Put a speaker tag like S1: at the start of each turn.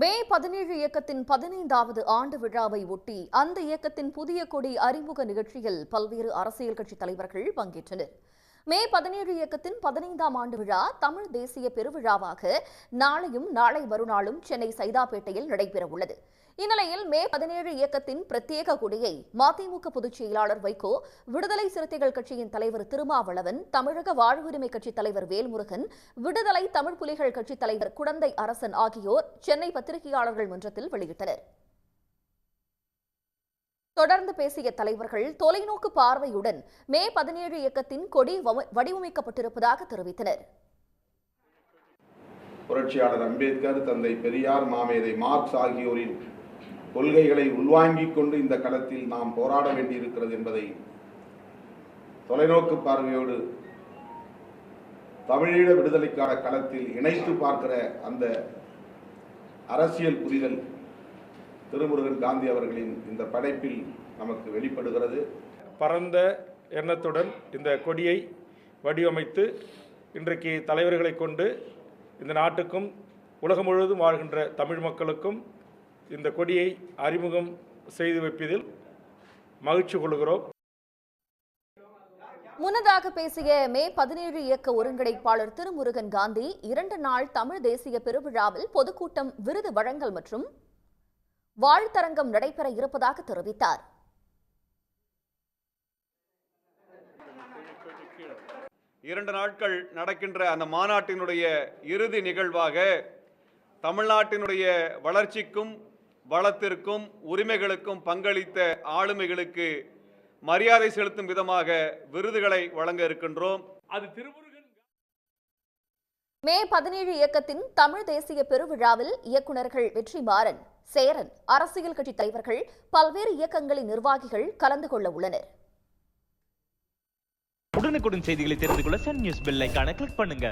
S1: மே பதினேழு இயக்கத்தின் பதினைந்தாவது ஆண்டு விழாவை ஒட்டி அந்த இயக்கத்தின் புதிய கொடி அறிமுக நிகழ்ச்சியில் பல்வேறு அரசியல் கட்சித் தலைவர்கள் பங்கேற்றனர். மே பதினேழு இயக்கத்தின் பதினைந்தாம் ஆண்டு விழா தமிழ் தேசிய பெருவிழாவாக நாளையும் நாளை மறுநாளும் சென்னை சைதாப்பேட்டையில் நடைபெறவுள்ளது. இந்நிலையில் மே பதினேழு இயக்கத்தின் பிரத்யேக கொடியை மதிமுக பொதுச் செயலாளர் வைகோ விடுதலை சிறுத்தைகள் கட்சியின் தலைவர் திருமாவளவன் தமிழக வாழ்வுரிமை கட்சித் தலைவர் வேல்முருகன் விடுதலை தமிழ் புலிகள் கட்சித் தலைவர் குடந்தை அரசன் ஆகியோர் சென்னை பத்திரிகையாளர்கள் மன்றத்தில் வெளியிட்டனர். தொடர்ந்து பேசிய தலைவர்கள் தொலைநோக்கு பார்வையுடன் மே பதினேழு இயக்கத்தின் கொடி வடிவமைக்கப்பட்டிருப்பதாக தெரிவித்தனர்.
S2: புரட்சியாளர் அம்பேத்கர் தந்தை பெரியார் மாமேதை மார்க்ஸ் ஆகியோரின் கொள்கைகளை உள்வாங்கிக் கொண்டு இந்த களத்தில் நாம் போராட வேண்டியிருக்கிறது என்பதை தொலைநோக்கு பார்வையோடு தமிழீழ விடுதலைக்கான களத்தில் இணைத்து பார்க்கிற அந்த அரசியல் புரிதல் திருமுருகன் காந்தி அவர்களின் இந்த படைப்பில் நமக்கு வெளிப்படுகிறது.
S3: பரந்த எண்ணத்துடன் இந்த கொடியை வடிவமைத்து இன்றைக்கு தலைவர்களை கொண்டு இந்த நாட்டுக்கும் உலகம் முழுவதும் வாழ்கின்ற தமிழ் மக்களுக்கும் இந்த கொடியை அறிமுகம் செய்து வைப்பதில் மகிழ்ச்சி கொள்கிறோம்.
S1: முன்னதாக பேசிய மே பதினேழு இயக்க ஒருங்கிணைப்பாளர் திருமுருகன் காந்தி இரண்டு நாள் தமிழ் தேசிய பெருவிழாவில் பொதுக்கூட்டம் விருது வழங்கல் மற்றும் வாழ்த்தரங்கம் நடைபெற இருப்பதாக தெரிவித்தார்.
S4: இரண்டு நாட்கள் நடக்கின்ற அந்த மாநாட்டினுடைய இறுதி நிகழ்வாக தமிழ்நாட்டினுடைய வளர்ச்சிக்கும் வளத்திற்கும் உரிமைகளுக்கும் பங்களித்த ஆளுமைகளுக்கு மரியாதை செலுத்தும் விதமாக விருதுகளை வழங்க இருக்கின்றோம்.
S3: அது திருமுருகன்
S1: மே பதினேழு இயக்கத்தின் தமிழ் தேசிய பெருவிழாவில் இயக்குநர்கள் வெற்றிமாறன் சேரன் அரசியல் கட்சி தலைவர்கள் பல்வேறு இயக்கங்களின் நிர்வாகிகள் கலந்து கொள்ள உள்ளனர்.
S5: உடனுக்குடன் செய்திகளை தெரிந்து கொள்ள சன் நியூஸ் பெல் கிளிக் பண்ணுங்க.